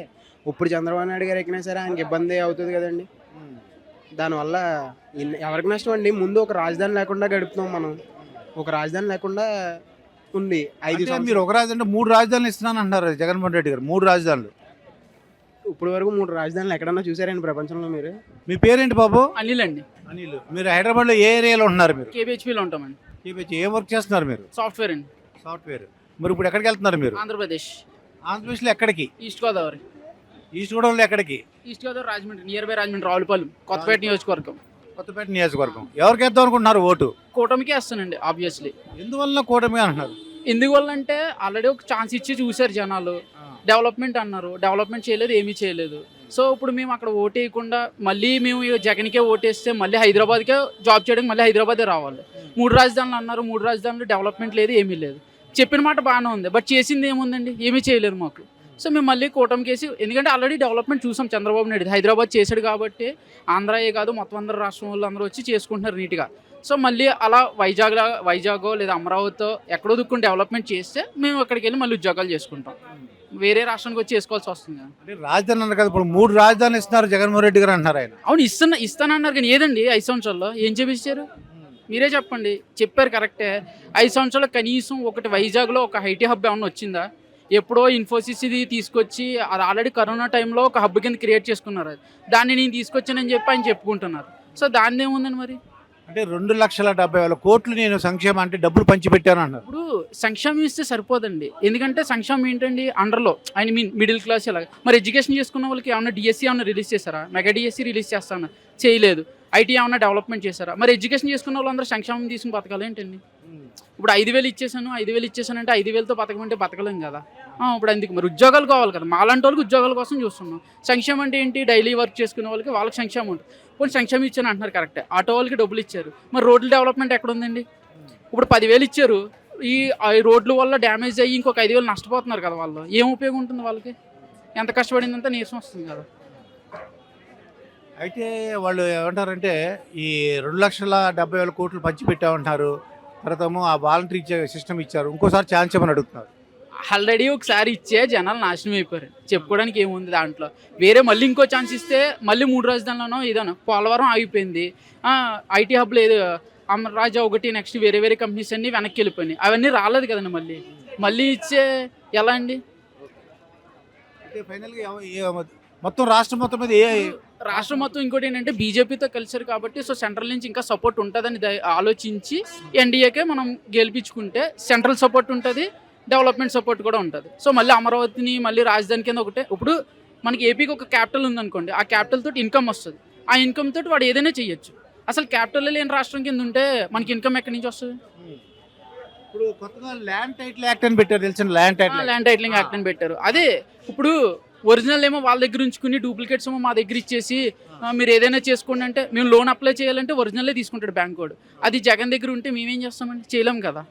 ఇప్పుడు చంద్రబాబు నాయుడు గారు ఎక్కినా సరే ఆయనకి ఇబ్బంది అవుతుంది కదండి. దానివల్ల ఎవరికి నష్టం అండి? ముందు ఒక రాజధాని లేకుండా గడుపుతాం మనం. ఒక రాజధాని లేకుండా ఉంది. ఐదు మీరు ఒక రాజధాని మూడు రాజధానులు ఇస్తున్నాను అంటున్నారు జగన్మోహన్ రెడ్డి గారు. మూడు రాజధానులు. ఇప్పుడు వరకు మూడు రాజధానులు ఎక్కడన్నా చూసారండి ప్రపంచంలో మీరు? మీ పేరేంటి బాబు? అనిల్ అండి. అనిల్. మీరు హైదరాబాద్లో ఏ ఏరియాలో ఉంటున్నారు మీరు? కేబిహెచ్పిలో ఉంటామండి. చెప్పేసి ఏం వర్క్ చేస్తున్నారు మీరు? సాఫ్ట్వేర్ అండి. సాఫ్ట్వేర్. మరి ఇప్పుడు ఎక్కడికి వెళ్తున్నారు మీరు? ఆంధ్రప్రదేశ్. ఆంధ్రప్రదేశ్లో ఎక్కడికి? ఈస్ట్ గోదావరి. ఈస్ట్ గోదావరిలో ఎక్కడికి? East Godavari Rajahmundry near by Rajahmundry Ravulapalem Kothapeta నియోజకవర్గం. కొత్తపేట నియోజకవర్గం. ఎవరికి వేద్దాం అనుకుంటున్నారు ఓటు? కూటమికి వస్తానండి ఆబ్వియస్లీ ఎందువల్ల కూటమి అంటున్నారు? ఎందువల్ల అంటే ఆల్రెడీ ఒక ఛాన్స్ ఇచ్చి చూశారు జనాలు. డెవలప్మెంట్ అన్నారు. డెవలప్మెంట్ చేయలేదు ఏమీ చేయలేదు. సో ఇప్పుడు మేము అక్కడ ఓటేయకుండా మళ్ళీ మేము జగన్కే ఓటేస్తే మళ్ళీ హైదరాబాద్కే జాబ్ చేయడానికి మళ్ళీ హైదరాబాదే రావాలి. మూడు రాజధానులు అన్నారు. మూడు రాజధానులు డెవలప్మెంట్ లేదు ఏమీ లేదు. చెప్పిన మాట బాగానే ఉంది. బట్ చేసింది ఏముందండి? ఏమీ చేయలేదు మాకు. సో మేము మళ్ళీ కూటమి కేసి ఎందుకంటే ఆల్రెడీ డెవలప్మెంట్ చూసాం చంద్రబాబు నాయుడు హైదరాబాద్ చేశాడు కాబట్టి ఆంధ్రాయే కాదు మొత్తం అందరు రాష్ట్రం వాళ్ళు అందరూ వచ్చి చేసుకుంటున్నారు నీట్గా. సో మళ్ళీ అలా వైజాగ్ వైజాగో లేదా అమరావతితో ఎక్కడో దుక్కుని డెవలప్మెంట్ చేస్తే మేము అక్కడికి వెళ్ళి మళ్ళీ ఉద్యోగాలు చేసుకుంటాం. వేరే రాష్ట్రానికి వచ్చి చేసుకోవాల్సి వస్తుంది. అంటే రాజధాని అన్నారు కదా ఇప్పుడు మూడు రాజధానులు ఇస్తున్నారు జగన్మోహన్ రెడ్డి గారు అంటున్నారు ఆయన. అవును ఇస్తున్నా ఇస్తానన్నారు కానీ ఏదండి? ఐదు సంవత్సరాల్లో ఏం చేపించారు మీరే చెప్పండి. చెప్పారు కరెక్టే. ఐదు సంవత్సరాలు కనీసం ఒకటి వైజాగ్లో ఒక ఐటీ హబ్ ఏమన్నా వచ్చిందా? ఎప్పుడో ఇన్ఫోసిస్ ఇది తీసుకొచ్చి అది ఆల్రెడీ కరోనా టైంలో ఒక హబ్ కింద క్రియేట్ చేసుకున్నారు. అది దాన్ని నేను తీసుకొచ్చానని చెప్పి ఆయన చెప్పుకుంటున్నారు. సో దాన్ని ఏముందండి మరి? అంటే రెండు లక్షల డెబ్బై వేల కోట్లు నేను సంక్షేమం అంటే డబ్బులు పంచిపెట్టాను అన్నారు. ఇప్పుడు సంక్షేమం ఇస్తే సరిపోదండి. ఎందుకంటే సంక్షేమం ఏంటండి? అండర్లో ఐ మీన్ మిడిల్ క్లాస్ ఇలా మరి ఎడ్యుకేషన్ చేసుకున్న వాళ్ళకి ఏమైనా డిఎస్సీ ఏమైనా రిలీజ్ చేశారా? మెగా డిఎస్సీ రిలీజ్ చేస్తాను? చేయలేదు. ఐటీ ఏమైనా డెవలప్మెంట్ చేశారా? మరి ఎడ్యుకేషన్ చేసుకున్న వాళ్ళందరూ సంక్షేమం తీసుకుని బతకాలి ఏంటండి ఇప్పుడు ఐదు వేలు ఇచ్చేసాను ఐదు వేలు ఇచ్చేసానంటే ఐదు వేలతో బతకమంటే బతకలేం కదా? ఇప్పుడు అందుకు మరి ఉద్యోగాలు కావాలి కదా. మాలాంటి వాళ్ళకి ఉద్యోగాల కోసం చూస్తున్నాం. సంక్షేమం అంటే ఏంటి? డైలీ వర్క్ చేసుకునే వాళ్ళకి వాళ్ళకి సంక్షేమం ఉంటుంది. కొన్ని సంక్షేమం ఇచ్చాను అంటున్నారు కరెక్టే. ఆటో వాళ్ళకి డబ్బులు ఇచ్చారు. మరి రోడ్ల డెవలప్మెంట్ ఎక్కడ ఉందండి ఇప్పుడు పదివేలు ఇచ్చారు. ఈ ఆ రోడ్ల వల్ల డ్యామేజ్ అయ్యి ఇంకొక ఐదు వేలు నష్టపోతున్నారు కదా వాళ్ళు. ఏం ఉపయోగం ఉంటుంది వాళ్ళకి? ఎంత కష్టపడిందంతా నీరసం వస్తుంది కదా. అయితే వాళ్ళు ఏమంటారంటే ఈ రెండు లక్షల డెబ్బై వేల కోట్లు పంచిపెట్టామంటారు. తర్వాత ఆ వాలంటరీ ఇచ్చే సిస్టమ్ ఇచ్చారు. ఇంకోసారి ఛాన్స్ ఇవ్వమని అడుగుతున్నారు. ఆల్రెడీ ఒకసారి ఇచ్చే జనాలు నాశనం అయిపోయారు. చెప్పుకోవడానికి ఏముంది దాంట్లో? వేరే మళ్ళీ ఇంకో ఛాన్స్ ఇస్తే మళ్ళీ మూడు రాజధానిలోనో ఇదనో. పోలవరం ఆగిపోయింది. ఐటీ హబ్లో ఏదో అమర్రాజా ఒకటి నెక్స్ట్ వేరే వేరే కంపెనీస్ అన్ని వెనక్కి వెళ్ళిపోయినాయి. అవన్నీ రాలేదు కదండి మళ్ళీ. మళ్ళీ ఇచ్చే ఎలా అండి? మొత్తం రాష్ట్రం మొత్తం మీద ఏ రాష్ట్రం మొత్తం ఇంకోటి ఏంటంటే బీజేపీతో కలిసారు కాబట్టి సో సెంట్రల్ నుంచి ఇంకా సపోర్ట్ ఉంటుందని ఆలోచించి ఎన్డీఏకే మనం గెలిపించుకుంటే సెంట్రల్ సపోర్ట్ ఉంటుంది. డెవలప్మెంట్ సపోర్ట్ కూడా ఉంటుంది. సో మళ్ళీ అమరావతిని మళ్ళీ రాజధాని కింద ఒకటే. ఇప్పుడు మనకి ఏపీకి ఒక క్యాపిటల్ ఉందనుకోండి ఆ క్యాపిటల్ తోటి ఇన్కమ్ వస్తుంది. ఆ ఇన్కమ్ తోటి వాడు ఏదైనా చేయొచ్చు అసలు క్యాపిటల్ లేని రాష్ట్రం కింద ఉంటే మనకి ఇన్కమ్ ఎక్కడి నుంచి వస్తుంది? ఇప్పుడు కొత్తగా ల్యాండ్ టైటిల్ యాక్ట్ అని పెట్టారు తెలిసిన land title land titling act. అని పెట్టారు. అదే ఇప్పుడు ఒరిజినల్ ఏమో వాళ్ళ దగ్గర ఉంచుకుని డూప్లికేట్స్ ఏమో మా దగ్గర ఇచ్చేసి మీరు ఏదైనా చేసుకోండి అంటే మేము లోన్ అప్లై చేయాలంటే ఒరిజినలే తీసుకుంటాడు బ్యాంక్ వాడు. అది జగన్ దగ్గర ఉంటే మేమేం చేస్తామండి? చేయలేం కదా.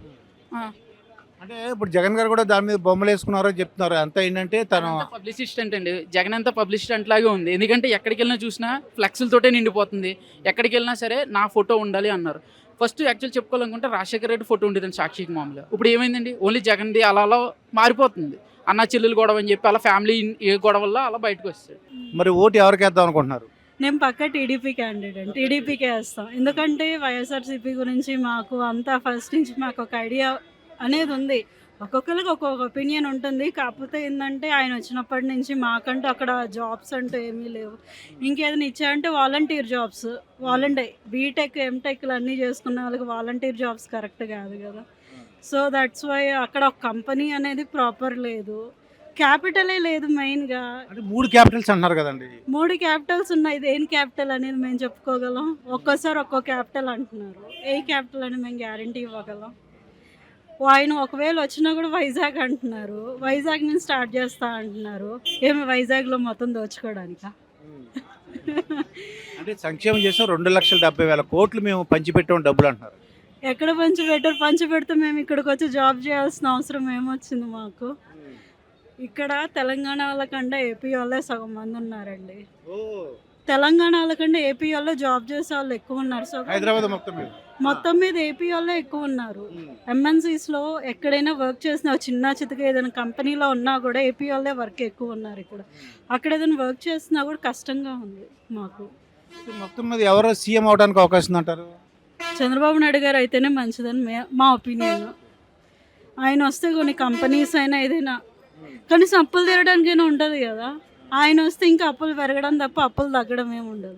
అంటే ఇప్పుడు జగన్ గారు కూడా దాని మీద బొమ్మలు వేసుకున్నారో చెప్తున్నారు. అంతా ఏంటంటే తను పబ్లిసిస్ట్ అంటే జగన్ అంతా పబ్లిసిస్ట్ లాగే ఉంది. ఎందుకంటే ఎక్కడికి వెళ్ళినా చూసినా ఫ్లెక్స్లతోటే నిండిపోతుంది. ఎక్కడికి వెళ్ళినా సరే నా ఫోటో ఉండాలి అన్నారు. ఫస్ట్ యాక్చువల్ చెప్పుకోవాలనుకుంటే రాజశేఖర రెడ్డి ఫోటో ఉండేదండి సాక్షికి మామూలుగా. ఇప్పుడు ఏమైందండి? ఓన్లీ జగన్ది అలా అలా మారిపోతుంది. అన్న చెల్లెలు గొడవ అని చెప్పి అలా ఫ్యామిలీ ఏ గొడవల్లో అలా బయటకు వస్తాయి మరి ఓటు ఎవరికి వేద్దాం అనుకుంటున్నారు? నేను పక్క టీడీపీ క్యాండిడేట్ టీడీపీకే వేస్తాం. ఎందుకంటే వైఎస్ఆర్సీపీ గురించి మాకు అంతా ఫస్ట్ నుంచి మాకు ఒక ఐడియా అనేది ఉంది. ఒక్కొక్కరికి ఒక్కొక్క ఒపీనియన్ ఉంటుంది. కాకపోతే ఏంటంటే ఆయన వచ్చినప్పటి నుంచి మాకంటూ అక్కడ జాబ్స్ అంటూ ఏమీ లేవు. ఇంకేదైనా ఇచ్చాయంటే వాలంటీర్ జాబ్స్ వాలంటీర్ బీటెక్ ఎంటెక్లు అన్నీ చేసుకున్న వాళ్ళకి వాలంటీర్ జాబ్స్ కరెక్ట్ కాదు కదా. సో దట్స్ వై అక్కడ ఒక కంపెనీ అనేది ప్రాపర్ లేదు. క్యాపిటలే లేదు మెయిన్గా మూడు క్యాపిటల్స్ అంటున్నారు కదండి. మూడు క్యాపిటల్స్ ఉన్నాయి. దేని క్యాపిటల్ అనేది మేము చెప్పుకోగలం? ఒక్కోసారి ఒక్కో క్యాపిటల్ అంటున్నారు. ఏ క్యాపిటల్ అని మేము గ్యారంటీ ఇవ్వగలం? ఆయన ఒకవేళ వచ్చినా కూడా వైజాగ్ అంటున్నారు. వైజాగ్ నుంచి స్టార్ట్ చేస్తా అంటున్నారు. ఏమి వైజాగ్లో మొత్తం దోచుకోవడానికా? అంటే సంక్షేమం చేసాం రెండు లక్షల డెబ్బై వేల కోట్లు మేము పంచిపెట్టాం డబ్బులు అంటున్నారు. ఎక్కడ పంచి పెట్టారు పంచి పెడితే మేము ఇక్కడికి వచ్చి జాబ్ చేయాల్సిన అవసరం ఏమొచ్చింది మాకు? ఇక్కడ తెలంగాణ వాళ్ళకంటే ఏపీ వాళ్ళే సగం మంది ఉన్నారండి. తెలంగాణ వాళ్ళకంటే ఏపీ వాళ్ళు జాబ్ చేసే వాళ్ళు ఎక్కువ ఉన్నారు. సో హైదరాబాద్ మొత్తం మీద? మొత్తం మీద ఏపీ వాళ్ళే ఎక్కువ ఉన్నారు. MNCs లో ఎక్కడైనా వర్క్ చేసిన చిన్న చితక ఏదైనా కంపెనీలో ఉన్నా కూడా ఏపీ వాళ్ళే వర్క్ ఎక్కువ ఉన్నారు ఇక్కడ. అక్కడ ఏదైనా వర్క్ చేసినా కూడా కష్టంగా ఉంది మాకు. మొత్తం మీద ఎవరు సీఎం అవడానికి అవకాశం ఉందంటారు? చంద్రబాబు నాయుడు గారు అయితేనే మంచిదని మే మా ఒపీనియన్. ఆయన వస్తే కొన్ని కంపెనీస్ అయినా ఏదైనా. కనీసం అప్పులు తీరడానికైనా ఉంటుంది కదా. ఆయన వస్తే ఇంకా అప్పులు పెరగడం తప్ప అప్పులు తగ్గడం ఏమి ఉండదు.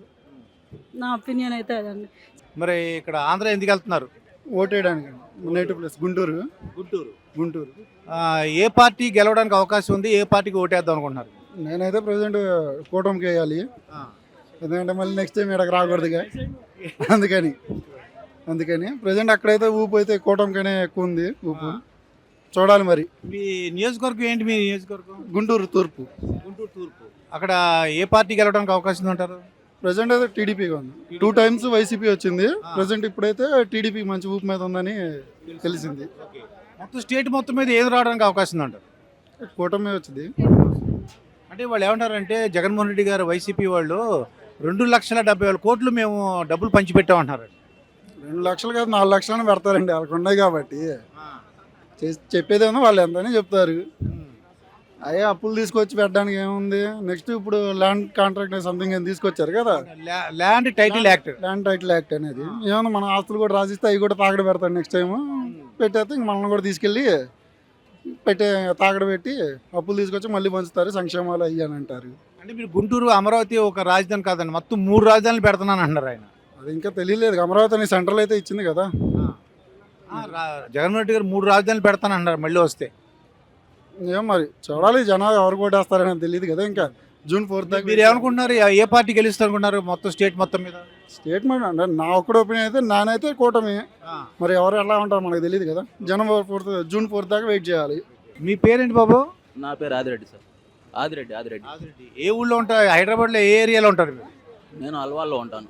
నా ఒపీనియన్ అయితే అదండి. మరి ఇక్కడ ఆంధ్ర ఎందుకు వెళ్తున్నారు? ఓటేయడానికి. Native place Guntur. Guntur. Guntur. ఆ, ఏ పార్టీ గెలవడానికి అవకాశం ఉంది? ఏ పార్టీకి ఓటేద్దాం అనుకుంటున్నారు? నేనైతే ప్రజెంట్ కూటమికి వేయాలి. ఎందుకంటే మళ్ళీ నెక్స్ట్ టైం ఇక్కడికి రాకూడదుగా. అందుకని. అందుకని. ప్రజెంట్ అక్కడైతే ఊపు అయితే కూటమికనే ఎక్కువ ఉంది ఊపు. చూడాలి మరి. మీ నియోజకవర్గం ఏంటి మీ నియోజకవర్గం? గుంటూరు తూర్పు. గుంటూరు తూర్పు. అక్కడ ఏ పార్టీ గెలవడానికి అవకాశం ఉందంటారు? ప్రజెంట్ అయితే టీడీపీగా ఉంది. టూ టైమ్స్ వైసీపీ వచ్చింది. ప్రజెంట్ ఇప్పుడైతే టీడీపీ మంచి ఊపు మీద ఉందని తెలిసింది. మొత్తం స్టేట్ మొత్తం మీద ఏది రావడానికి అవకాశం ఉందంటారు? కూటమి వచ్చింది. అంటే వాళ్ళు ఏమంటారంటే జగన్మోహన్ రెడ్డి గారు వైసీపీ వాళ్ళు రెండు లక్షల డెబ్బై వేల కోట్లు మేము డబ్బులు పంచిపెట్టామంటున్నారు. రెండు లక్షలు కాదు నాలుగు లక్షలను పెడతారండి. వాళ్ళకు ఉన్నాయి కాబట్టి. చెప్పేదేమో వాళ్ళు ఎంతనే చెప్తారు. అయ్యే అప్పులు తీసుకొచ్చి పెట్టడానికి ఏముంది? నెక్స్ట్ ఇప్పుడు ల్యాండ్ కాంట్రాక్ట్ సంథింగ్ ఏం తీసుకొచ్చారు కదా? ల్యా- land title act land title act అనేది. ఏమన్నా మన ఆస్తులు కూడా రాసిస్తే అవి కూడా తాకడ పెడతారు నెక్స్ట్ టైం పెట్టేస్తే ఇంక మనల్ని కూడా తీసుకెళ్ళి పెట్టే తాకడ పెట్టి అప్పులు తీసుకొచ్చి మళ్ళీ పంచుతారు సంక్షేమాలు అయ్యి అని అంటారు. అంటే మీరు గుంటూరు అమరావతి ఒక రాజధాని కాదండి. మొత్తం మూడు రాజధానులు పెడుతున్నాను అంటున్నారు ఆయన. అది ఇంకా తెలియలేదు. అమరావతి అని సెంట్రల్ అయితే ఇచ్చింది కదా. జగన్మోహన్ రెడ్డి గారు మూడు రాజధానులు పెడతాను అంటున్నారు మళ్ళీ వస్తే. ఏం మరి చూడాలి జనాలు ఎవరు కొట్టేస్తారని తెలియదు కదా ఇంకా. జూన్ ఫోర్త్ దాకా మీరు ఏమనుకుంటున్నారు? ఏ పార్టీ గెలుస్తారు అనుకుంటున్నారు మొత్తం స్టేట్ మొత్తం మీద? స్టేట్మెంట్ అంటే నా ఒక్కడ ఒపీనియన్ అయితే నానైతే కూటమి. మరి ఎవరు ఎలా ఉంటారో మనకు తెలియదు కదా. జనం ఫోర్త్ జూన్ ఫోర్త్ దాకా వెయిట్ చేయాలి. మీ పేరేంటి బాబు? నా పేరు ఆదిరెడ్డి సార్. ఆదిరెడ్డి ఆదిరెడ్డి. ఏ ఊళ్ళో ఉంటారు? హైదరాబాద్లో ఏ ఏరియాలో ఉంటారు మీరు? నేను అల్వాల్లో ఉంటాను.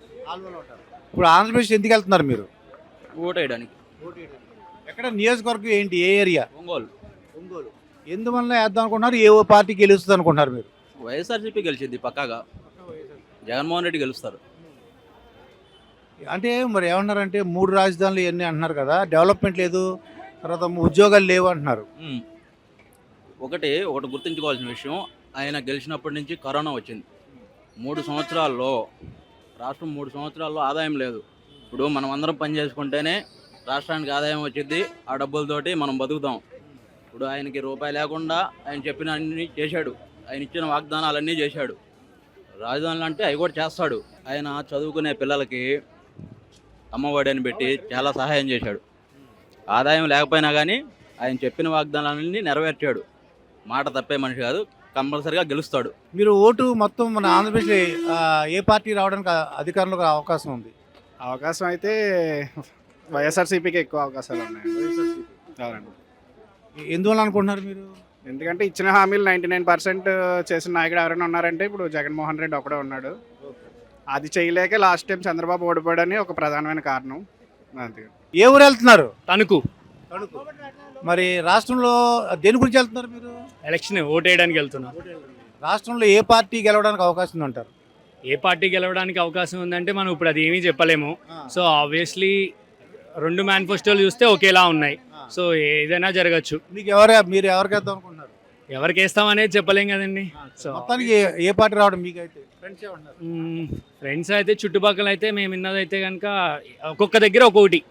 ఇప్పుడు ఆంధ్రప్రదేశ్ ఎందుకు వెళ్తున్నారు మీరు? ఓటేయడానికి ఎక్కడ నియోజకవర్గం ఏంటి? ఏ ఏరియా? ఒంగోలు. ఒంగోలు. ఎందువల్ల వేద్దాం అనుకుంటున్నారు ఏ పార్టీ గెలుస్తుంది అనుకుంటున్నారు మీరు? వైఎస్ఆర్సీపీ గెలిచింది పక్కాగా. జగన్మోహన్ రెడ్డి గెలుస్తారు. అంటే మరి ఏమన్నారంటే మూడు రాజధానులు ఇవన్నీ అంటున్నారు కదా డెవలప్మెంట్ లేదు తర్వాత ఉద్యోగాలు లేవు అంటున్నారు. ఒకటి ఒకటి గుర్తుంచుకోవాల్సిన విషయం ఆయన గెలిచినప్పటి నుంచి కరోనా వచ్చింది. మూడు సంవత్సరాల్లో రాష్ట్రం మూడు సంవత్సరాల్లో ఆదాయం లేదు. ఇప్పుడు మనం అందరం పని చేసుకుంటేనే రాష్ట్రానికి ఆదాయం వచ్చింది ఆ డబ్బులతోటి మనం బతుకుతాం. ఇప్పుడు ఆయనకి రూపాయి లేకుండా ఆయన చెప్పిన అన్ని చేశాడు. ఆయన ఇచ్చిన వాగ్దానాలన్నీ చేశాడు. రాజధానులు అంటే అవి కూడా చేస్తాడు. ఆయన చదువుకునే పిల్లలకి అమ్మఒడి అని పెట్టి చాలా సహాయం చేశాడు. ఆదాయం లేకపోయినా కానీ ఆయన చెప్పిన వాగ్దానాలన్నీ నెరవేర్చాడు. మాట తప్పే మనిషి కాదు కంపల్సరిగా గెలుస్తాడు. మీరు ఓటు మొత్తం మన ఆంధ్రప్రదేశ్ ఏ పార్టీ రావడానికి అధికారంలోకి అవకాశం ఉంది? అవకాశం అయితే వైఎస్ఆర్సీపీకి ఎక్కువ అవకాశాలు ఉన్నాయి అవునండి. ఎందువల్ల అనుకుంటున్నారు మీరు? ఎందుకంటే ఇచ్చిన హామీలు నైంటీ నైన్ పర్సెంట్ చేసిన నాయకుడు ఎవరైనా ఉన్నారంటే ఇప్పుడు జగన్మోహన్ రెడ్డి ఒకడే ఉన్నాడు. అది చేయలేక లాస్ట్ టైం చంద్రబాబు ఓడిపోయాడని ఒక ప్రధానమైన కారణం. అంతే. ఏ ఊరు వెళ్తున్నారు? తణుకు. మరి రాష్ట్రంలో దేని గురించి వెళ్తున్నారు మీరు? ఎలక్షన్ ఓట్ వేయడానికి వెళ్తున్నాం. రాష్ట్రంలో ఏ పార్టీ గెలవడానికి అవకాశం ఉంది అంటారు ఏ పార్టీ గెలవడానికి అవకాశం ఉందంటే మనం ఇప్పుడు అది ఏమీ చెప్పలేము. సో ఆబ్వియస్లీ రెండు మేనిఫెస్టోలు చూస్తే ఒకేలా ఉన్నాయి. సో ఏదైనా జరగచ్చు. మీకు ఎవరు మీరు ఎవరికి వేద్దాం అనుకుంటున్నారు? ఎవరికి వేస్తామనేది చెప్పలేం కదండి. సో మొత్తానికి ఏ- పార్టీ రావడం మీకు అయితే ఫ్రెండ్స్ ఫ్రెండ్స్ అయితే చుట్టుపక్కల అయితే మేము విన్నదైతే కనుక ఒక్కొక్క దగ్గర ఒక్కొక్కటి.